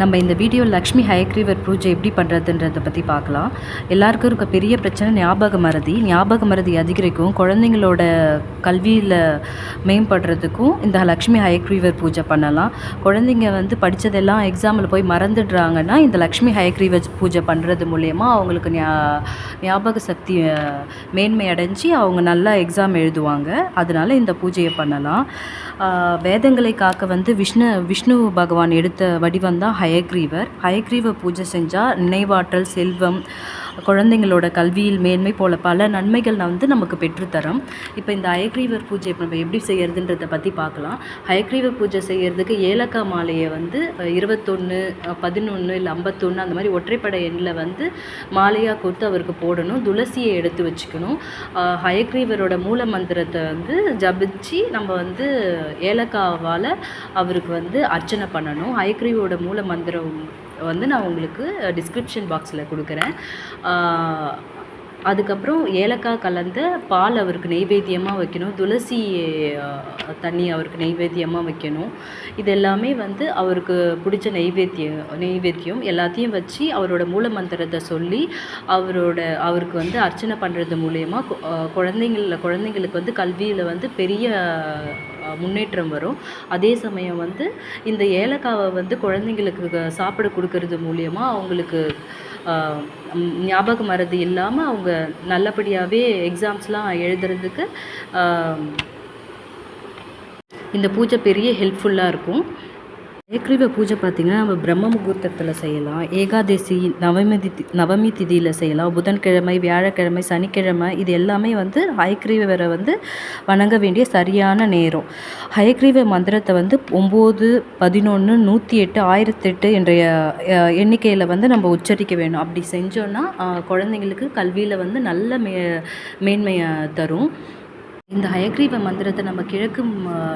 நம்ம இந்த வீடியோ லக்ஷ்மி ஹயக்ரீவர் பூஜை எப்படி பண்ணுறதுன்றதை பற்றி பார்க்கலாம். எல்லாருக்கும் இருக்க பெரிய பிரச்சனை ஞாபக மறதி. ஞாபக மறதி அதிகரிக்கும். குழந்தைங்களோட கல்வியில் மேம்படுறதுக்கும் இந்த லக்ஷ்மி ஹயக்ரீவர் பூஜை பண்ணலாம். குழந்தைங்க வந்து படித்ததெல்லாம் எக்ஸாமில் போய் மறந்துடுறாங்கன்னா இந்த லக்ஷ்மி ஹயக்ரீவர் பூஜை பண்ணுறது மூலயமா அவங்களுக்கு ஞாபக சக்தி மேன்மை அடைஞ்சு அவங்க நல்லா எக்ஸாம் எழுதுவாங்க. அதனால் இந்த பூஜையை பண்ணலாம். வேதங்களை காக்க வந்து விஷ்ணு விஷ்ணு பகவான் எடுத்த வடிவம் தான் ஹயக்ரீவர். ஹயக்ரீவ பூஜை செஞ்சால் நினைவாற்றல் செல்வம் குழந்தைங்களோட கல்வியில் மேன்மை போல பல நன்மைகள் நான் வந்து நமக்கு பெற்றுத்தரும். இப்போ இந்த ஹயக்ரீவர் பூஜை நம்ம எப்படி செய்யறதுன்றதை பற்றி பார்க்கலாம். ஹயக்ரீவர் பூஜை செய்கிறதுக்கு ஏலக்காய் மாலையை வந்து இருபத்தொன்று பதினொன்று இல்லை ஐம்பத்தொன்று அந்த மாதிரி ஒற்றைப்படை எண்ணில் வந்து மாலையாக கொடுத்து அவருக்கு போடணும். துளசியை எடுத்து வச்சுக்கணும். ஹயக்ரீவரோட மூல மந்திரத்தை வந்து ஜபிச்சு நம்ம வந்து ஏலக்காவால் அவருக்கு வந்து அர்ச்சனை பண்ணணும். ஹயக்ரீவோட மூல மந்திரம் வந்து நான் உங்களுக்கு டிஸ்கிரிப்ஷன் பாக்ஸில் கொடுக்குறேன். அதுக்கப்புறம் ஏலக்காய் கலந்த பால் அவருக்கு நெய்வேத்தியமாக வைக்கணும். துளசி தண்ணி அவருக்கு நெய்வேத்தியமாக வைக்கணும். இது எல்லாமே வந்து அவருக்கு பிடிச்ச நெய்வேத்தியம் நெய்வேத்தியம் எல்லாத்தையும் வச்சு அவரோட மூல மந்திரத்தை சொல்லி அவரோட அவருக்கு வந்து அர்ச்சனை பண்ணுறது மூலயமா குழந்தைங்கள குழந்தைங்களுக்கு வந்து கல்வியில் வந்து பெரிய முன்னேற்றம் வரும். அதே சமயம் வந்து இந்த ஏலக்காவை வந்து குழந்தைங்களுக்கு சாப்பிட கொடுக்கறது மூலியமாக அவங்களுக்கு ஞாபக மறதி இல்லாமல் அவங்க நல்லபடியாகவே எக்ஸாம்ஸ்லாம் எழுதுறதுக்கு இந்த பூஜை பெரிய ஹெல்ப்ஃபுல்லாக இருக்கும். ஏக்ரீவ பூஜை பார்த்திங்கன்னா நம்ம பிரம்ம முகூர்த்தத்தில் செய்யலாம். ஏகாதசி நவமி திதி நவமி திதியில் செய்யலாம். புதன்கிழமை வியாழக்கிழமை சனிக்கிழமை இது எல்லாமே வந்து ஹயக்ரீவரை வந்து வணங்க வேண்டிய சரியான நேரம். ஹயக்ரீவ மந்திரத்தை வந்து ஒம்பது பதினொன்று நூற்றி எட்டு ஆயிரத்தெட்டு என்ற எண்ணிக்கையில் வந்து நம்ம உச்சரிக்க வேணும். அப்படி செஞ்சோன்னா குழந்தைங்களுக்கு கல்வியில் வந்து நல்ல மே மேன்மையை தரும். இந்த ஹயக்ரீவ மந்திரத்தை நம்ம கிழக்கு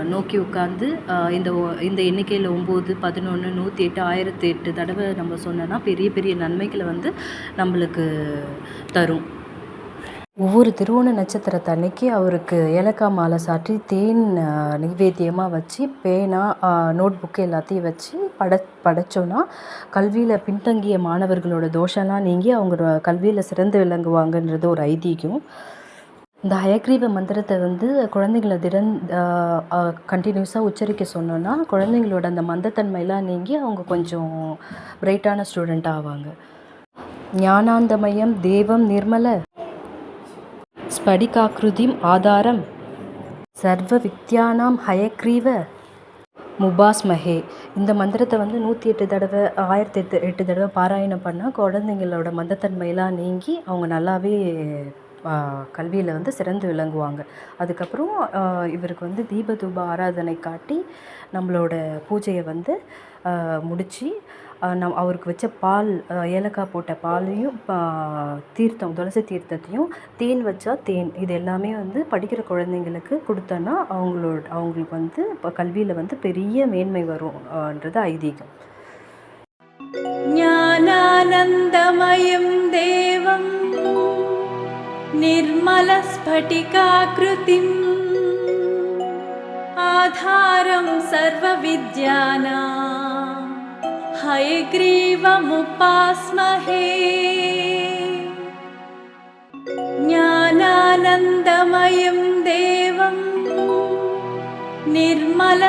நோக்கி உட்காந்து இந்த ஒ- இந்த எண்ணிக்கையில் ஒம்பது பதினொன்று நூற்றி எட்டு ஆயிரத்தி எட்டு தடவை நம்ம சொன்னோன்னா பெரிய பெரிய நன்மைகளை வந்து நம்மளுக்கு தரும். ஒவ்வொரு திருவோண நட்சத்திரத்தை அன்னைக்கு அவருக்கு ஏலக்காய் மாலை சாற்றி தேன் நைவேத்தியமாக வச்சு பேனா நோட் புக்கு எல்லாத்தையும் வச்சு பட படைச்சோன்னா கல்வியில் பின்தங்கிய மாணவர்களோட தோஷம்லாம் நீங்கி அவங்க கல்வியில் சிறந்து விளங்குவாங்கன்றது ஒரு ஐதீகம். இந்த ஹயக்ரீவ மந்திரத்தை வந்து குழந்தைங்கள திறன் கண்டினியூஸாக உச்சரிக்க சொன்னோன்னா குழந்தைங்களோட அந்த மந்தத்தன்மைலாம் நீங்கி அவங்க கொஞ்சம் பிரைட்டான ஸ்டூடெண்ட் ஆவாங்க. ஞானாந்தமயம் தேவம் நிர்மல ஸ்படிகாக்கிருதிம் ஆதாரம் சர்வ வித்யானாம் ஹயக்ரீவ முபாஸ்மஹே. இந்த மந்திரத்தை வந்து நூற்றி எட்டு தடவை ஆயிரத்தி எட்டு எட்டு தடவை பாராயணம் பண்ணால் குழந்தைங்களோட மந்தத்தன்மையெல்லாம் நீங்கி அவங்க நல்லாவே கல்வியில் வந்து சிறந்து விளங்குவாங்க. அதுக்கப்புறம் இவருக்கு வந்து தீபதூப ஆராதனை காட்டி நம்மளோட பூஜையை வந்து முடித்து நம் அவருக்கு வச்ச பால் ஏலக்காய் போட்ட பாலையும் தீர்த்தம் துளசி தீர்த்தத்தையும் தேன் வச்சா தேன். இது எல்லாமே வந்து படிக்கிற குழந்தைங்களுக்கு கொடுத்தோன்னா அவங்களோட அவங்களுக்கு வந்து இப்போ கல்வியில் வந்து பெரிய மேன்மை வரும்ன்றது ஐதீகம். ஞானானந்தமயம் தேவம். निर्मलस्फटिकाकृतिम्। आधारं सर्वविद्यानां। हयग्रीवमुपास्महे। ज्ञानानन्दमयं देवं। निर्मल